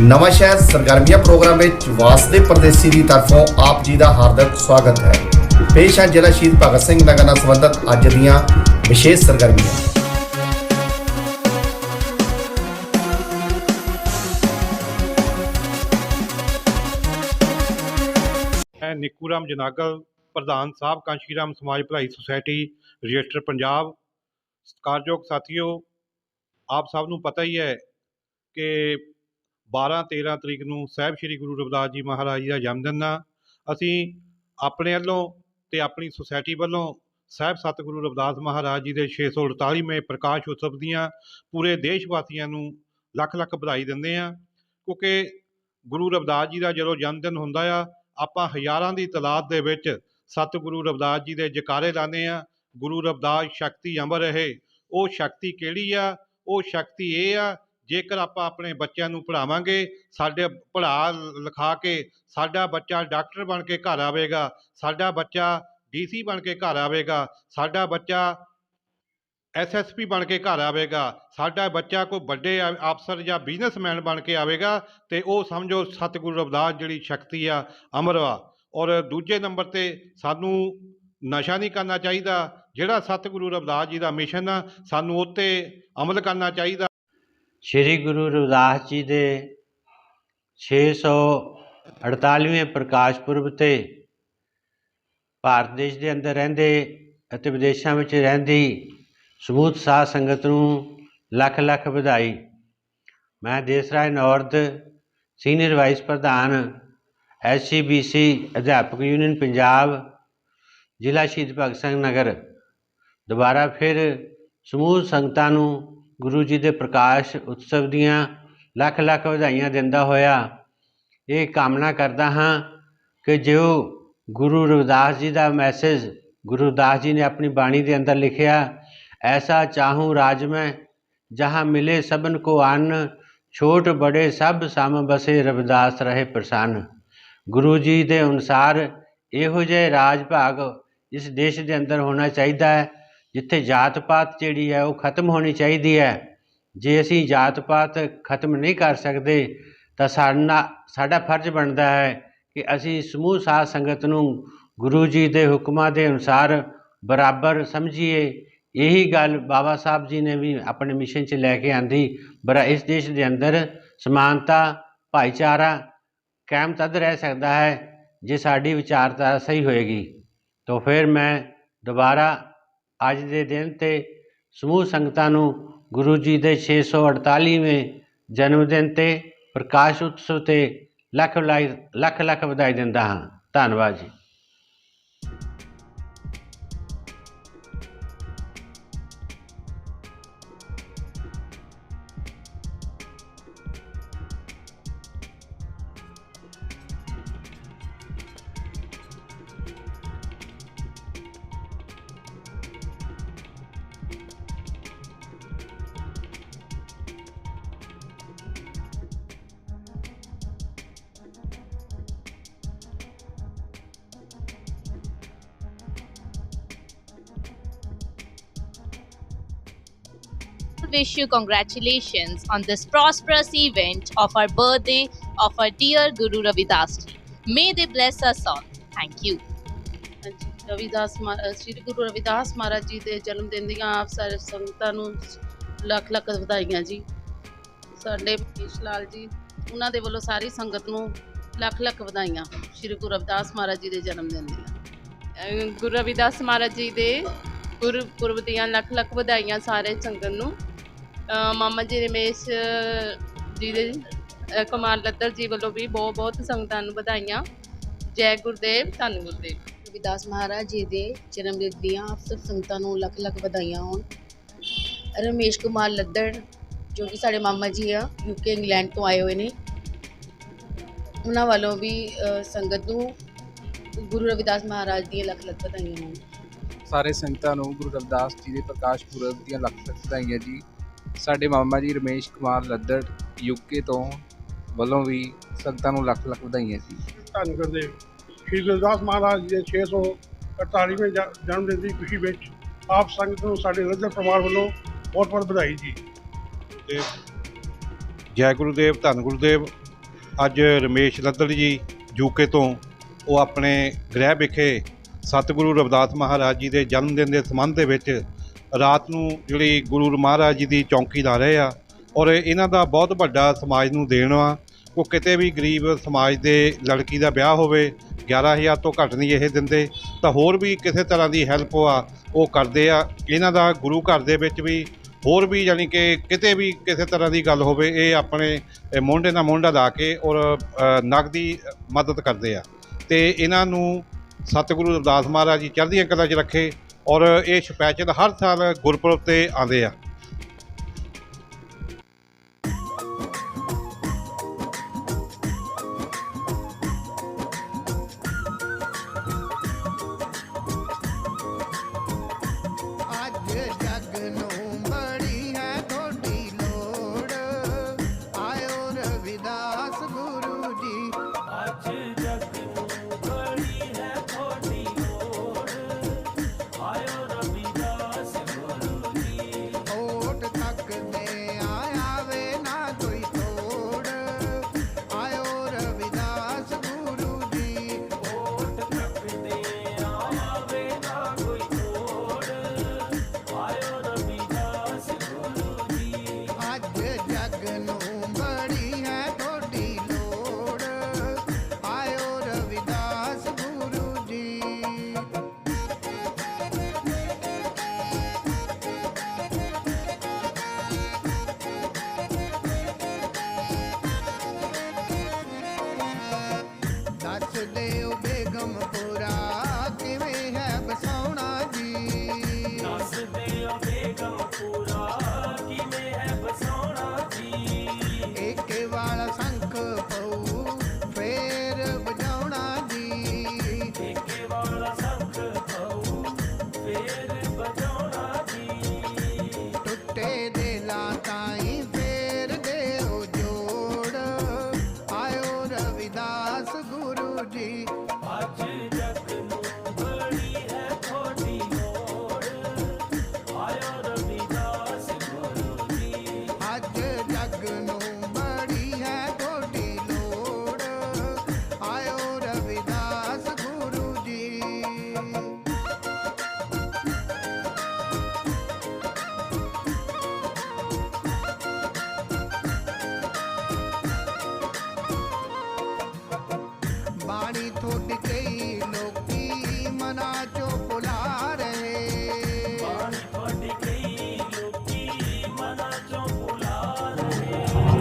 ਨਵਾਂ ਸ਼ਹਿਰ ਸਰਗਰਮੀਆਂ ਪ੍ਰੋਗਰਾਮ ਵਿੱਚ ਵਾਸਦੇ ਪਰਦੇਸੀ ਦੀ ਤਰਫੋਂ ਆਪ ਜੀ ਦਾ ਹਾਰਦਿਕ ਸਵਾਗਤ ਹੈ। ਪੇਸ਼ ਹੈ ਜ਼ਿਲ੍ਹਾ ਸ਼ਹੀਦ ਭਗਤ ਸਿੰਘ ਨਗਰ ਨਾਲ ਸੰਬੰਧਿਤ ਅੱਜ ਦੀਆਂ ਵਿਸ਼ੇਸ਼ ਸਰਗਰਮੀਆਂ। ਮੈਂ ਨਿੱਕੂ ਰਾਮ ਜਨਾਗਲ, ਪ੍ਰਧਾਨ ਸਾਹਿਬ ਕਾਂਸ਼ੀ ਰਾਮ ਸਮਾਜ ਭਲਾਈ ਸੁਸਾਇਟੀ, ਰਜਿਸਟਰ ਪੰਜਾਬ। ਸਤਿਕਾਰਯੋਗ ਸਾਥੀਓ, ਆਪ ਸਭ ਨੂੰ ਪਤਾ ਹੀ ਹੈ ਕਿ 12 13 ਤਰੀਕ ਨੂੰ ਸਾਹਿਬ ਸ੍ਰੀ ਗੁਰੂ ਰਵਿਦਾਸ ਜੀ ਮਹਾਰਾਜ ਜੀ ਦਾ ਜਨਮ ਦਿਨ ਆ। ਅਸੀਂ ਆਪਣੇ ਵੱਲੋਂ ਤੇ ਆਪਣੀ ਸੁਸਾਇਟੀ ਵੱਲੋਂ ਸਾਹਿਬ ਸਤਿਗੁਰੂ ਰਵਿਦਾਸ ਮਹਾਰਾਜ ਜੀ ਦੇ 648ਵੇਂ ਪ੍ਰਕਾਸ਼ ਉਤਸਵ ਦੀਆਂ ਪੂਰੇ ਦੇਸ਼ ਵਾਸੀਆਂ ਨੂੰ ਲੱਖ ਲੱਖ ਵਧਾਈ ਦਿੰਦੇ ਆ ਕਿਉਂਕਿ ਗੁਰੂ ਰਵਿਦਾਸ ਜੀ ਦਾ ਜਦੋਂ ਜਨਮ ਦਿਨ ਹੁੰਦਾ ਆ, ਆਪਾਂ ਹਜ਼ਾਰਾਂ ਦੀ ਤਾਦਾਦ ਦੇ ਵਿੱਚ ਸਤਿਗੁਰੂ ਰਵਿਦਾਸ ਜੀ ਦੇ ਜਕਾਰੇ ਲਾਉਂਦੇ ਆ ਗੁਰੂ ਰਵਿਦਾਸ ਸ਼ਕਤੀ ਅਮਰ ਰਹੇ। ਉਹ ਸ਼ਕਤੀ ਕਿਹੜੀ ਆ? ਉਹ ਸ਼ਕਤੀ ਇਹ ਆ ਜੇਕਰ ਆਪਾਂ ਆਪਣੇ ਬੱਚਿਆਂ ਨੂੰ ਪੜ੍ਹਾਵਾਂਗੇ, ਸਾਡੇ ਪੜ੍ਹਾ ਲਿਖਾ ਕੇ ਸਾਡਾ ਬੱਚਾ ਡਾਕਟਰ ਬਣ ਕੇ ਘਰ ਆਵੇਗਾ, ਸਾਡਾ ਬੱਚਾ ਡੀਸੀ ਬਣ ਕੇ ਘਰ ਆਵੇਗਾ, ਸਾਡਾ ਬੱਚਾ ਐਸਐਸਪੀ ਬਣ ਕੇ ਘਰ ਆਵੇਗਾ, ਸਾਡਾ ਬੱਚਾ ਕੋਈ ਵੱਡੇ ਅਫਸਰ ਜਾਂ ਬਿਜ਼ਨਸਮੈਨ ਬਣ ਕੇ ਆਵੇਗਾ, ਤੇ ਉਹ ਸਮਝੋ ਸਤਿਗੁਰੂ ਰਵਿਦਾਸ ਜਿਹੜੀ ਸ਼ਕਤੀ ਆ, ਅਮਰ ਵਾ ਔਰ ਦੂਜੇ ਨੰਬਰ ਤੇ ਸਾਨੂੰ ਨਸ਼ਾ ਨਹੀਂ ਕਰਨਾ ਚਾਹੀਦਾ, ਜਿਹੜਾ ਸਤਿਗੁਰੂ ਰਵਿਦਾਸ ਜੀ ਦਾ ਮਿਸ਼ਨ ਆ, ਸਾਨੂੰ ਉਹ 'ਤੇ ਅਮਲ ਕਰਨਾ ਚਾਹੀਦਾ। ਸ੍ਰੀ ਗੁਰੂ ਰਵਿਦਾਸ ਜੀ ਦੇ 648ਵੇਂ ਪ੍ਰਕਾਸ਼ ਪੁਰਬ ਤੇ ਭਾਰਤ ਦੇਸ਼ ਦੇ ਅੰਦਰ ਰਹਿੰਦੇ ਅਤੇ ਵਿਦੇਸ਼ਾਂ ਵਿੱਚ ਰਹਿੰਦੀ ਸਮੂਹ ਸਾਧ ਸੰਗਤ ਨੂੰ ਲੱਖ ਲੱਖ ਵਧਾਈ। ਮੈਂ ਦੇਸ ਰਾਜ ਨੌਰਦ, ਸੀਨੀਅਰ ਵਾਈਸ ਪ੍ਰਧਾਨ ਐਸਸੀਬੀਸੀ ਅਧਿਆਪਕ ਯੂਨੀਅਨ ਪੰਜਾਬ, ਜ਼ਿਲ੍ਹਾ ਸ਼ਹੀਦ ਭਗਤ ਸਿੰਘ ਨਗਰ। ਦੁਬਾਰਾ ਫਿਰ ਸਮੂਹ ਸੰਗਤਾਂ ਨੂੰ ਗੁਰੂ ਜੀ ਦੇ ਪ੍ਰਕਾਸ਼ ਉਤਸਵ ਦੀਆਂ ਲੱਖ ਲੱਖ ਵਧਾਈਆਂ ਦਿੰਦਾ ਹੋਇਆ ਇਹ ਕਾਮਨਾ ਕਰਦਾ ਹਾਂ ਕਿ ਜੋ ਗੁਰੂ ਰਵਿਦਾਸ ਜੀ ਦਾ ਮੈਸੇਜ ਗੁਰੂ ਦਾਸ ਜੀ ਨੇ ਆਪਣੀ ਬਾਣੀ ਦੇ ਅੰਦਰ ਲਿਖਿਆ, ਐਸਾ ਚਾਹੂੰ ਰਾਜ ਮੈਂ ਜਹਾਂ ਮਿਲੇ ਸਭਨ ਕੋ ਅੰਨ, ਛੋਟ ਬੜੇ ਸਭ ਸਮ ਬਸੇ ਰਵਿਦਾਸ ਰਹੇ ਪ੍ਰਸੰਨ। ਗੁਰੂ ਜੀ ਦੇ ਅਨੁਸਾਰ ਇਹੋ ਜਿਹੇ ਰਾਜ ਭਾਗ ਇਸ ਦੇਸ਼ ਦੇ ਅੰਦਰ ਹੋਣਾ ਚਾਹੀਦਾ ਹੈ ਜਿੱਥੇ ਜਾਤ ਪਾਤ ਜਿਹੜੀ ਹੈ ਉਹ ਖਤਮ ਹੋਣੀ ਚਾਹੀਦੀ ਹੈ। ਜੇ ਅਸੀਂ ਜਾਤ ਪਾਤ ਖਤਮ ਨਹੀਂ ਕਰ ਸਕਦੇ, ਤਾਂ ਸਾਡਾ ਸਾਡਾ ਫਰਜ਼ ਬਣਦਾ ਹੈ ਕਿ ਅਸੀਂ ਸਮੂਹ ਸਾਧ ਸੰਗਤ ਨੂੰ ਗੁਰੂ ਜੀ ਦੇ ਹੁਕਮਾਂ ਦੇ ਅਨੁਸਾਰ ਬਰਾਬਰ ਸਮਝੀਏ। ਇਹੀ ਗੱਲ ਬਾਬਾ ਸਾਹਿਬ ਜੀ ਨੇ ਵੀ ਆਪਣੇ ਮਿਸ਼ਨ 'ਚ ਲੈ ਕੇ ਆਂਦੀ, ਬਰਾ, ਇਸ ਦੇਸ਼ ਦੇ ਅੰਦਰ ਸਮਾਨਤਾ, ਭਾਈਚਾਰਾ ਕਾਇਮ ਤਦ ਰਹਿ ਸਕਦਾ ਹੈ ਜੇ ਸਾਡੀ ਵਿਚਾਰਧਾਰਾ ਸਹੀ ਹੋਏਗੀ। ਤਾਂ ਫਿਰ ਮੈਂ ਦੁਬਾਰਾ ਅੱਜ ਦੇ ਦਿਨ ਤੇ ਸਮੂਹ ਸੰਗਤਾਂ ਨੂੰ ਗੁਰੂ ਜੀ ਦੇ 648ਵੇਂ ਜਨਮ ਦਿਨ ਤੇ ਪ੍ਰਕਾਸ਼ ਉਤਸਵ ਤੇ ਲੱਖ ਲਾਈ- ਲੱਖ ਲੱਖ ਵਧਾਈ ਦਿੰਦਾ ਹਾਂ। ਧੰਨਵਾਦ ਜੀ। Wish you congratulations on this prosperous event of our birthday of our dear Guru Ravidas ji. May they bless us all. Thank you. Ravidas ਸ੍ਰੀ ਗੁਰੂ ਰਵਿਦਾਸ ਮਹਾਰਾਜ ਜੀ ਦੇ ਜਨਮ ਦਿਨ ਦੀਆਂ ਆਪ ਸਾਰੇ ਸੰਗਤਾਂ ਨੂੰ ਲੱਖ ਲੱਖ ਵਧਾਈਆਂ ਜੀ ਸਾਡੇ ਮਨੀਸ਼ ਲਾਲ ਜੀ ਉਹਨਾਂ ਦੇ ਵੱਲੋਂ ਸਾਰੀ ਸੰਗਤ ਨੂੰ ਲੱਖ ਲੱਖ ਵਧਾਈਆਂ ਸ੍ਰੀ ਗੁਰੂ ਰਵਿਦਾਸ ਮਹਾਰਾਜ ਜੀ ਦੇ ਜਨਮ ਦਿਨ ਦੀਆਂ ਗੁਰੂ ਰਵਿਦਾਸ ਮਹਾਰਾਜ ਜੀ ਦੇ ਗੁਰਪੁਰਬ ਦੀਆਂ ਲੱਖ ਲੱਖ ਵਧਾਈਆਂ ਸਾਰੇ ਸੰਗਤ ਨੂੰ ਮਾਮਾ ਜੀ ਰਮੇਸ਼ ਜੀ ਦੇ ਕੁਮਾਰ ਲੱਦਰ ਜੀ ਵੱਲੋਂ ਵੀ ਬਹੁਤ ਬਹੁਤ ਸੰਗਤਾਂ ਨੂੰ ਵਧਾਈਆਂ। ਜੈ ਗੁਰਦੇਵ ਧੰਨ ਗੁਰਦੇਵ। ਰਵਿਦਾਸ ਮਹਾਰਾਜ ਜੀ ਦੇ ਜਨਮ ਦਿਨ ਦੀਆਂ ਆਪ ਸਭ ਸੰਗਤਾਂ ਨੂੰ ਲੱਖ ਲੱਖ ਵਧਾਈਆਂ ਹੋਣ। ਰਮੇਸ਼ ਕੁਮਾਰ ਲੱਦੜ ਜੋ ਕਿ ਸਾਡੇ ਮਾਮਾ ਜੀ ਆ ਯੂਕੇ ਇੰਗਲੈਂਡ ਤੋਂ ਆਏ ਹੋਏ ਨੇ। ਉਹਨਾਂ ਵੱਲੋਂ ਵੀ ਸੰਗਤ ਨੂੰ ਗੁਰੂ ਰਵਿਦਾਸ ਮਹਾਰਾਜ ਦੀਆਂ ਲੱਖ ਲੱਖ ਵਧਾਈਆਂ ਹੋਣ। ਸਾਰੇ ਸੰਗਤਾਂ ਨੂੰ ਗੁਰੂ ਰਵਿਦਾਸ ਜੀ ਦੇ ਪ੍ਰਕਾਸ਼ ਪੁਰਬ ਦੀਆਂ ਲੱਖ ਲੱਖ ਵਧਾਈਆਂ ਜੀ। ਸਾਡੇ ਮਾਮਾ ਜੀ ਰਮੇਸ਼ ਕੁਮਾਰ ਲੱਦੜ ਯੂਕੇ ਤੋਂ ਵੱਲੋਂ ਵੀ ਸੰਗਤਾਂ ਨੂੰ ਲੱਖ ਲੱਖ ਵਧਾਈਆਂ ਜੀ। ਧੰਨ ਗੁਰਦੇਵ ਸ਼੍ਰੀ ਗੁਰਦਾਸ ਮਹਾਰਾਜ ਜੀ ਦੇ 648ਵੇਂ ਜ- ਜਨਮ ਦਿਨ ਦੀ ਖੁਸ਼ੀ ਵਿੱਚ ਆਪ ਸੰਗਤ ਨੂੰ ਸਾਡੇ ਰਜਤ ਪਰਿਵਾਰ ਵੱਲੋਂ ਬਹੁਤ ਬਹੁਤ ਵਧਾਈ ਜੀ। ਤੇ ਜੈ ਗੁਰੂਦੇਵ, ਧੰਨ ਗੁਰੂਦੇਵ। ਅੱਜ ਰਮੇਸ਼ ਲੱਦੜ ਜੀ ਯੂਕੇ ਤੋਂ ਉਹ ਆਪਣੇ ਗ੍ਰਹਿ ਵਿਖੇ ਸਤਿਗੁਰੂ ਰਵਿਦਾਸ ਮਹਾਰਾਜ ਜੀ ਦੇ ਜਨਮ ਦਿਨ ਦੇ ਸੰਬੰਧ ਦੇ ਵਿੱਚ ਰਾਤ ਨੂੰ ਜਿਹੜੀ ਗੁਰੂ ਮਹਾਰਾਜ ਜੀ ਦੀ ਚੌਂਕੀ ਲਾ ਰਹੇ ਆ ਔਰ ਇਹਨਾਂ ਦਾ ਬਹੁਤ ਵੱਡਾ ਸਮਾਜ ਨੂੰ ਦੇਣ ਆ। ਉਹ ਕਿਤੇ ਵੀ ਗਰੀਬ ਸਮਾਜ ਦੇ ਲੜਕੀ ਦਾ ਵਿਆਹ ਹੋਵੇ 11000 ਤੋਂ ਘੱਟ ਨਹੀਂ ਇਹ ਦਿੰਦੇ, ਤਾਂ ਹੋਰ ਵੀ ਕਿਸੇ ਤਰ੍ਹਾਂ ਦੀ ਹੈਲਪ ਆ, ਉਹ ਕਰਦੇ ਆ। ਇਹਨਾਂ ਦਾ ਗੁਰੂ ਘਰ ਦੇ ਵਿੱਚ ਵੀ ਹੋਰ ਵੀ ਯਾਨੀ ਕਿ ਕਿਤੇ ਵੀ ਕਿਸੇ ਤਰ੍ਹਾਂ ਦੀ ਗੱਲ ਹੋਵੇ, ਇਹ ਆਪਣੇ ਮੋਢੇ ਨਾਲ ਮੋਢਾ ਲਾ ਕੇ ਔਰ ਨਗਦੀ ਮਦਦ ਕਰਦੇ ਆ। ਤੇ ਇਹਨਾਂ ਨੂੰ ਸਤਿਗੁਰੂ ਰਵਿਦਾਸ ਮਹਾਰਾਜ ਜੀ ਚੜ੍ਹਦੀਆਂ ਕਲਾ 'ਚ ਰੱਖੇ ਔਰ ਇਹ ਸਪੈਸ਼ਲ ਹਰ ਸਾਲ ਗੁਰਪੁਰਬ ਤੇ ਆਉਂਦੇ ਆ।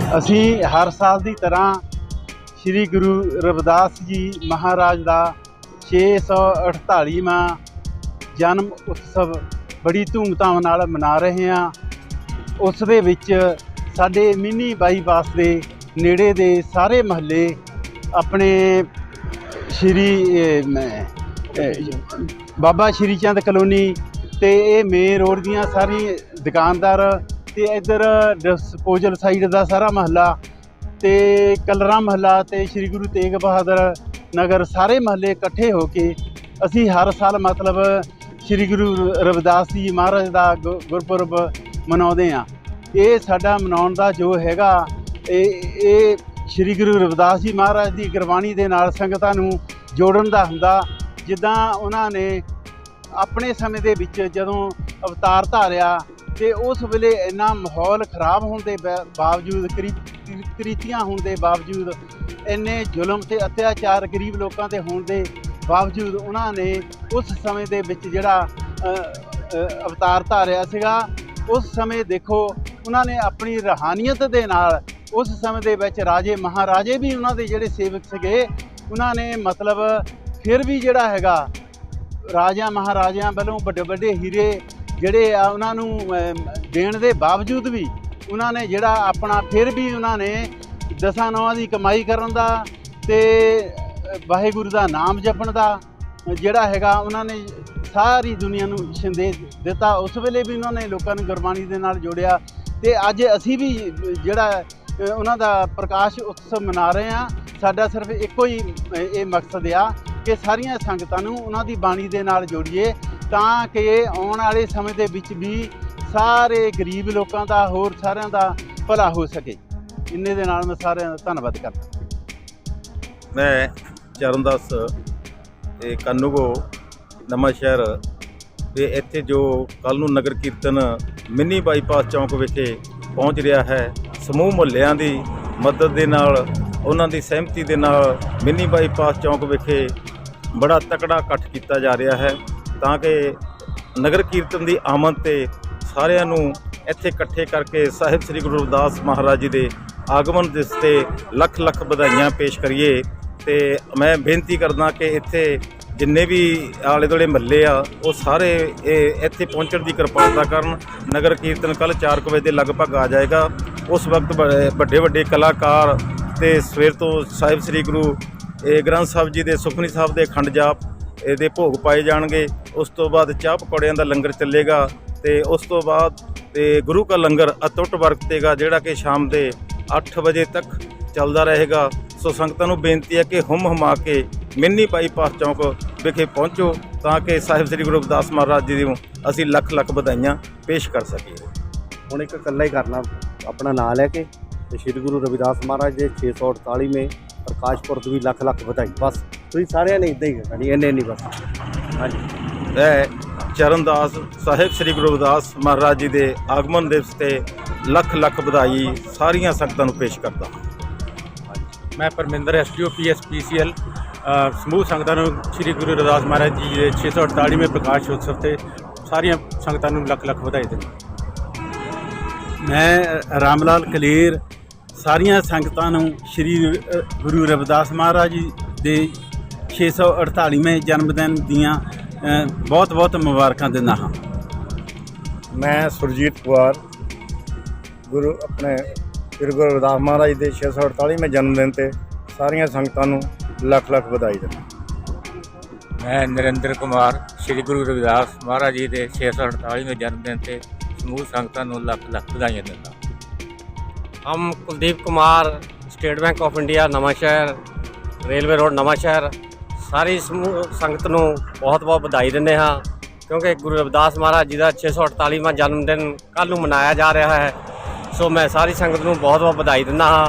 ਅਸੀਂ ਹਰ ਸਾਲ ਦੀ ਤਰ੍ਹਾਂ ਸ੍ਰੀ ਗੁਰੂ ਰਵਿਦਾਸ ਜੀ ਮਹਾਰਾਜ ਦਾ 648ਵਾਂ ਜਨਮ ਉਤਸਵ ਬੜੀ ਧੂਮਧਾਮ ਨਾਲ ਮਨਾ ਰਹੇ ਹਾਂ। ਉਸ ਦੇ ਵਿੱਚ ਸਾਡੇ ਮਿੰਨੀ ਬਾਈਪਾਸ ਦੇ ਨੇੜੇ ਦੇ ਸਾਰੇ ਮਹੱਲੇ ਆਪਣੇ ਸ਼੍ਰੀ ਬਾਬਾ ਸ਼੍ਰੀ ਚੰਦ ਕਲੋਨੀ ਤੇ ਇਹ ਮੇਨ ਰੋਡ ਦੀਆਂ ਸਾਰੀ ਦੁਕਾਨਦਾਰ ਤੇ ਇੱਧਰ ਡਿਸਪੋਜ਼ਲ ਸਾਈਡ ਦਾ ਸਾਰਾ ਮਹੱਲਾ ਤੇ ਕਲਰਾ ਮਹੱਲਾ ਤੇ ਸ਼੍ਰੀ ਗੁਰੂ ਤੇਗ ਬਹਾਦਰ ਨਗਰ ਸਾਰੇ ਮਹੱਲੇ ਇਕੱਠੇ ਹੋ ਕੇ ਅਸੀਂ ਹਰ ਸਾਲ ਮਤਲਬ ਸ਼੍ਰੀ ਗੁਰੂ ਰਵਿਦਾਸ ਜੀ ਮਹਾਰਾਜ ਦਾ ਗੁ- ਗੁਰਪੁਰਬ ਮਨਾਉਂਦੇ ਆ ਇਹ ਸਾਡਾ ਮਨਾਉਣ ਦਾ ਜੋ ਹੈਗਾ, ਇਹ ਇਹ ਸ਼੍ਰੀ ਗੁਰੂ ਰਵਿਦਾਸ ਜੀ ਮਹਾਰਾਜ ਦੀ ਗੁਰਬਾਣੀ ਦੇ ਨਾਲ ਸੰਗਤਾਂ ਨੂੰ ਜੋੜਨ ਦਾ ਹੁੰਦਾ। ਜਿੱਦਾਂ ਉਹਨਾਂ ਨੇ ਆਪਣੇ ਸਮੇਂ ਦੇ ਵਿੱਚ ਜਦੋਂ ਅਵਤਾਰ ਧਾਰਿਆ ਤੇ ਉਸ ਵੇਲੇ ਇੰਨਾ ਮਾਹੌਲ ਖਰਾਬ ਹੋਣ ਦੇ ਬਾ- ਬਾਵਜੂਦ ਕਰੀ- ਕਰੀਤੀਆਂ ਹੋਣ ਦੇ ਬਾਵਜੂਦ ਇੰਨੇ ਜ਼ੁਲਮ ਤੇ ਅਤਿਆਚਾਰ ਗਰੀਬ ਲੋਕਾਂ ਤੇ ਹੋਣ ਦੇ ਬਾਵਜੂਦ ਉਹਨਾਂ ਨੇ ਉਸ ਸਮੇਂ ਦੇ ਵਿੱਚ ਜਿਹੜਾ ਅਵਤਾਰ ਧਾਰਿਆ ਸੀਗਾ, ਉਸ ਸਮੇਂ ਦੇਖੋ ਉਹਨਾਂ ਨੇ ਆਪਣੀ ਰਹਾਨੀਅਤ ਦੇ ਨਾਲ ਉਸ ਸਮੇਂ ਦੇ ਵਿੱਚ ਰਾਜੇ ਮਹਾਰਾਜੇ ਵੀ ਉਹਨਾਂ ਦੇ ਜਿਹੜੇ ਸੇਵਕ ਸੀਗੇ, ਉਹਨਾਂ ਨੇ ਮਤਲਬ ਫਿਰ ਵੀ ਜਿਹੜਾ ਹੈਗਾ ਰਾਜਿਆਂ ਮਹਾਰਾਜਿਆਂ ਵੱਲੋਂ ਵੱਡੇ ਵੱਡੇ ਹੀਰੇ ਜਿਹੜੇ ਆ ਉਹਨਾਂ ਨੂੰ ਦੇਣ ਦੇ ਬਾਵਜੂਦ ਵੀ ਉਹਨਾਂ ਨੇ ਜਿਹੜਾ ਆਪਣਾ ਫਿਰ ਵੀ ਉਹਨਾਂ ਨੇ ਦਸਾਂ ਨੌਆਂ ਦੀ ਕਮਾਈ ਕਰਨ ਦਾ ਤੇ ਵਾਹਿਗੁਰੂ ਦਾ ਨਾਮ ਜਪਣ ਦਾ ਜਿਹੜਾ ਹੈਗਾ ਉਹਨਾਂ ਨੇ ਸਾਰੀ ਦੁਨੀਆ ਨੂੰ ਸੰਦੇਸ਼ ਦਿੱਤਾ। ਉਸ ਵੇਲੇ ਵੀ ਉਹਨਾਂ ਨੇ ਲੋਕਾਂ ਨੂੰ ਗੁਰਬਾਣੀ ਦੇ ਨਾਲ ਜੋੜਿਆ ਤੇ ਅੱਜ ਅਸੀਂ ਵੀ ਜਿਹੜਾ ਉਹਨਾਂ ਦਾ ਪ੍ਰਕਾਸ਼ ਉਤਸਵ ਮਨਾ ਰਹੇ ਹਾਂ। ਸਾਡਾ ਸਿਰਫ ਇੱਕੋ ਹੀ ਇਹ ਮਕਸਦ ਆ ਕਿ ਸਾਰੀਆਂ ਸੰਗਤਾਂ ਨੂੰ ਉਹਨਾਂ ਦੀ ਬਾਣੀ ਦੇ ਨਾਲ ਜੋੜੀਏ। ਤਾਂ ਕਿ ਆਉਣ ਵਾਲੇ ਸਮੇਂ ਦੇ ਵਿੱਚ ਵੀ ਸਾਰੇ ਗਰੀਬ ਲੋਕਾਂ ਦਾ ਹੋਰ ਸਾਰਿਆਂ ਦਾ ਭਲਾ ਹੋ ਸਕੇ। ਇੰਨੇ ਦੇ ਨਾਲ ਮੈਂ ਸਾਰਿਆਂ ਦਾ ਧੰਨਵਾਦ ਕਰਦਾ। ਮੈਂ ਚਰਨਦਾਸ ਇਹ ਕਾਨੂੰਗੋ, ਨਵਾਂ ਸ਼ਹਿਰ ਤੇ ਇੱਥੇ ਜੋ ਕੱਲ ਨੂੰ ਨਗਰ ਕੀਰਤਨ ਮਿੰਨੀ ਬਾਈਪਾਸ ਚੌਂਕ ਵਿਖੇ ਪਹੁੰਚ ਰਿਹਾ ਹੈ, ਸਮੂਹ ਮੁਹੱਲਿਆਂ ਦੀ ਮਦਦ ਦੇ ਨਾਲ, ਉਹਨਾਂ ਦੀ ਸਹਿਮਤੀ ਦੇ ਨਾਲ ਮਿੰਨੀ ਬਾਈਪਾਸ ਚੌਂਕ ਵਿਖੇ ਬੜਾ ਤਕੜਾ ਇਕੱਠ ਕੀਤਾ ਜਾ ਰਿਹਾ ਹੈ। ਤਾਂ ਕਿ ਨਗਰ ਕੀਰਤਨ ਦੀ ਆਮਦ ਤੇ ਸਾਰਿਆਂ ਨੂੰ ਇੱਥੇ ਇਕੱਠੇ ਕਰਕੇ ਸਾਹਿਬ ਸ੍ਰੀ ਗੁਰੂ ਰਵਿਦਾਸ ਮਹਾਰਾਜ ਜੀ ਦੇ ਆਗਮਨ ਦਿਵਸ ਤੇ ਲੱਖ ਲੱਖ ਵਧਾਈਆਂ ਪੇਸ਼ ਕਰੀਏ ਤੇ ਮੈਂ ਬੇਨਤੀ ਕਰਦਾ ਕਿ ਇੱਥੇ ਜਿੰਨੇ ਵੀ ਆਲੇ ਦੁਆਲੇ ਮਹੱਲੇ ਆ, ਉਹ ਸਾਰੇ ਇਹ ਇੱਥੇ ਪਹੁੰਚਣ ਦੀ ਕਿਰਪਾਲਤਾ ਕਰਨ। ਨਗਰ ਕੀਰਤਨ ਕੱਲ 4 ਵਜੇ ਦੇ ਲਗਭਗ ਆ ਜਾਏਗਾ। ਉਸ ਵਕਤ ਵੱਡੇ ਵੱਡੇ ਕਲਾਕਾਰ ਤੇ ਸਵੇਰ ਤੋਂ ਸਾਹਿਬ ਸ੍ਰੀ ਗੁਰੂ ਗ੍ਰੰਥ ਸਾਹਿਬ ਜੀ ਦੇ ਸੁਖਨੀ ਸਾਹਿਬ ਦੇ ਅਖੰਡ ਜਾਪ, ਇਹਦੇ ਭੋਗ ਪਾਏ ਜਾਣਗੇ। ਉਸ ਤੋਂ ਬਾਅਦ ਚਾਹ ਪਕੌੜਿਆਂ ਦਾ ਲੰਗਰ ਚੱਲੇਗਾ ਤੇ ਉਸ ਤੋਂ ਬਾਅਦ ਤੇ ਗੁਰੂ ਕਾ ਲੰਗਰ ਅਤੁੱਟ ਵਰਤੇਗਾ ਜਿਹੜਾ ਕਿ ਸ਼ਾਮ ਦੇ 8 ਵਜੇ ਤੱਕ ਚੱਲਦਾ ਰਹੇਗਾ। ਸੋ ਸੰਗਤਾਂ ਨੂੰ ਬੇਨਤੀ ਹੈ ਕਿ ਹੁਮ ਹਮਾ ਕੇ ਮਿੰਨੀ ਬਾਈਪਾਸ ਚੌਂਕ ਵਿਖੇ ਪਹੁੰਚੋ, ਤਾਂ ਕਿ ਸਾਹਿਬ ਸ੍ਰੀ ਗੁਰੂ ਰਵਿਦਾਸ ਮਹਾਰਾਜ ਜੀ ਨੂੰ ਅਸੀਂ ਲੱਖ ਲੱਖ ਵਧਾਈਆਂ ਪੇਸ਼ ਕਰ ਸਕੀਏ। ਹੁਣ ਇੱਕ ਇਕੱਲਾ ਹੀ ਕਰਨਾ, ਆਪਣਾ ਨਾਂ ਲੈ ਕੇ ਤੇ ਸ੍ਰੀ ਗੁਰੂ ਰਵਿਦਾਸ ਮਹਾਰਾਜ ਦੇ 648ਵੇਂ ਪ੍ਰਕਾਸ਼ ਪੁਰਬ ਵੀ ਲੱਖ ਲੱਖ ਵਧਾਈ। ਬਸ, ਤੁਸੀਂ ਸਾਰਿਆਂ ਨੇ ਇਦਾਂ ਹੀ ਕਰਨੀ ਇੰਨੇ ਨਹੀਂ ਬਸ। ਹਾਂਜੀ। ਮੈਂ ਚਰਨਦਾਸ ਸਾਹਿਬ ਸ੍ਰੀ ਗੁਰੂ ਰਵਿਦਾਸ ਮਹਾਰਾਜ ਜੀ ਦੇ ਆਗਮਨ ਦਿਵਸ ਤੇ ਲੱਖ ਲੱਖ ਵਧਾਈ ਸਾਰੀਆਂ ਸੰਗਤਾਂ ਨੂੰ ਪੇਸ਼ ਕਰਦਾ ਮੈਂ ਪਰਮਿੰਦਰ ਐਸਟੀਓ ਪੀਐਸਪੀਸੀਐਲ ਸਮੂਹ ਸੰਗਤਾਂ ਨੂੰ ਸ੍ਰੀ ਗੁਰੂ ਰਵਿਦਾਸ ਮਹਾਰਾਜ ਜੀ ਦੇ 648ਵੇਂ ਪ੍ਰਕਾਸ਼ ਉਤਸਵ ਤੇ ਸਾਰੀਆਂ ਸੰਗਤਾਂ ਨੂੰ ਲੱਖ ਲੱਖ ਵਧਾਈ ਦਿੰਦਾ ਮੈਂ ਰਾਮ ਲਾਲ ਕਲੇਰ, ਸਾਰੀਆਂ ਸੰਗਤਾਂ ਨੂੰ ਸ੍ਰੀ ਗੁਰੂ ਰਵਿਦਾਸ ਮਹਾਰਾਜ ਜੀ ਦੇ 648ਵੇਂ ਜਨਮ ਦਿਨ ਦੀਆਂ ਬਹੁਤ ਬਹੁਤ ਮੁਬਾਰਕਾਂ ਦਿੰਦਾ ਹਾਂ ਮੈਂ ਸੁਰਜੀਤ ਕੁਮਾਰ ਗੁਰੂ ਆਪਣੇ ਸ੍ਰੀ ਗੁਰੂ ਰਵਿਦਾਸ ਮਹਾਰਾਜ ਦੇ 648ਵੇਂ ਜਨਮ ਦਿਨ ਤੇ ਸਾਰੀਆਂ ਸੰਗਤਾਂ ਨੂੰ ਲੱਖ ਲੱਖ ਵਧਾਈ ਦਿੰਦਾ ਮੈਂ ਨਰਿੰਦਰ ਕੁਮਾਰ ਸ੍ਰੀ ਗੁਰੂ ਰਵਿਦਾਸ ਮਹਾਰਾਜ ਜੀ ਦੇ 648ਵੇਂ ਜਨਮ ਦਿਨ ਤੇ ਸਮੂਹ ਸੰਗਤਾਂ ਨੂੰ ਲੱਖ ਲੱਖ ਵਧਾਈਆਂ ਦਿੰਦਾ हम Kuldeep Kumar State Bank of India Nawan Shahr railway road ਨਵਾਂ ਸ਼ਹਿਰ ਸਾਰੀ ਸਮੂਹ ਸੰਗਤ ਨੂੰ ਬਹੁਤ ਬਹੁਤ ਵਧਾਈ ਦਿੰਦੇ ਹਾਂ, ਕਿਉਂਕਿ ਗੁਰੂ ਰਵਿਦਾਸ ਮਹਾਰਾਜ ਜੀ ਦਾ 648ਵਾਂ ਜਨਮ ਦਿਨ ਕੱਲ੍ਹ ਨੂੰ ਮਨਾਇਆ ਜਾ ਰਿਹਾ ਹੈ। ਸੋ ਮੈਂ ਸਾਰੀ ਸੰਗਤ ਨੂੰ ਬਹੁਤ ਬਹੁਤ ਵਧਾਈ ਦਿੰਦਾ ਹਾਂ।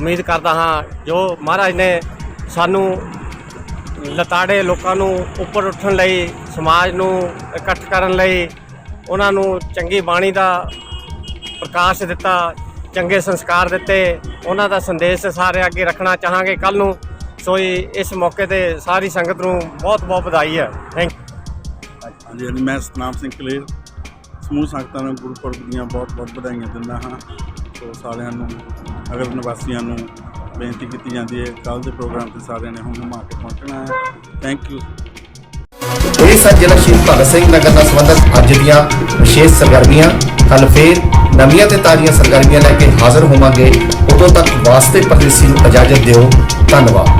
ਉਮੀਦ ਕਰਦਾ ਹਾਂ ਜੋ ਮਹਾਰਾਜ ਨੇ ਸਾਨੂੰ ਲਤਾੜੇ ਲੋਕਾਂ ਨੂੰ ਉੱਪਰ ਉੱਠਣ ਲਈ, ਸਮਾਜ ਨੂੰ ਇਕੱਠ ਕਰਨ ਲਈ, ਉਹਨਾਂ ਨੂੰ ਚੰਗੀ ਬਾਣੀ ਦਾ ਪ੍ਰਕਾਸ਼ ਦਿੱਤਾ, ਚੰਗੇ ਸੰਸਕਾਰ ਦਿੱਤੇ, ਉਹਨਾਂ ਦਾ ਸੰਦੇਸ਼ ਸਾਰੇ ਅੱਗੇ ਰੱਖਣਾ ਚਾਹਾਂਗੇ। ਕੱਲ ਨੂੰ ਸੋ ਇਹ- ਇਸ ਮੌਕੇ ਤੇ ਸਾਰੀ ਸੰਗਤ ਨੂੰ ਬਹੁਤ ਬਹੁਤ ਵਧਾਈ ਹੈ। ਥੈਂਕ ਹਾਂਜੀ ਹਾਂਜੀ ਮੈਂ ਸਤਨਾਮ ਸਿੰਘ ਕਲੇਰ। ਸਮੂਹ ਸੰਗਤਾਂ ਨੂੰ ਗੁਰਪੁਰਬ ਦੀਆਂ ਬਹੁਤ ਬਹੁਤ ਵਧਾਈਆਂ ਦਿੰਦਾ ਹਾਂ। ਸੋ ਸਾਰਿਆਂ ਨੂੰ ਨਗਰ ਨਿਵਾਸੀਆਂ ਨੂੰ ਬੇਨਤੀ ਕੀਤੀ ਜਾਂਦੀ ਹੈ। ਕੱਲ ਦੇ ਪ੍ਰੋਗਰਾਮ ਤੇ ਸਾਰਿਆਂ ਨੇ ਹੁਣ ਘੁਮਾ ਕੇ ਪਹੁੰਚਣਾ ਹੈ। ਥੈਂਕ ਯੂ ਇਹ ਸਨ ਜ਼ਿਲ੍ਹਾ ਸ਼ਹੀਦ ਭਗਤ ਸਿੰਘ ਨਗਰ ਨਾਲ ਸੰਬੰਧਿਤ ਅੱਜ ਦੀਆਂ ਵਿਸ਼ੇਸ਼ ਸਰਗਰਮੀਆਂ। ਕੱਲ ਫੇਰ ਨਵੀਆਂ ਤੇ ਤਾਜ਼ੀਆਂ ਸਰਗਰਮੀਆਂ ਲੈ ਕੇ ਹਾਜ਼ਰ ਹੋਵਾਂਗੇ। ਉਦੋਂ ਤੱਕ ਵਾਸਤੇ ਪਰਦੇਸੀ ਨੂੰ ਇਜਾਜ਼ਤ ਦਿਓ। ਧੰਨਵਾਦ।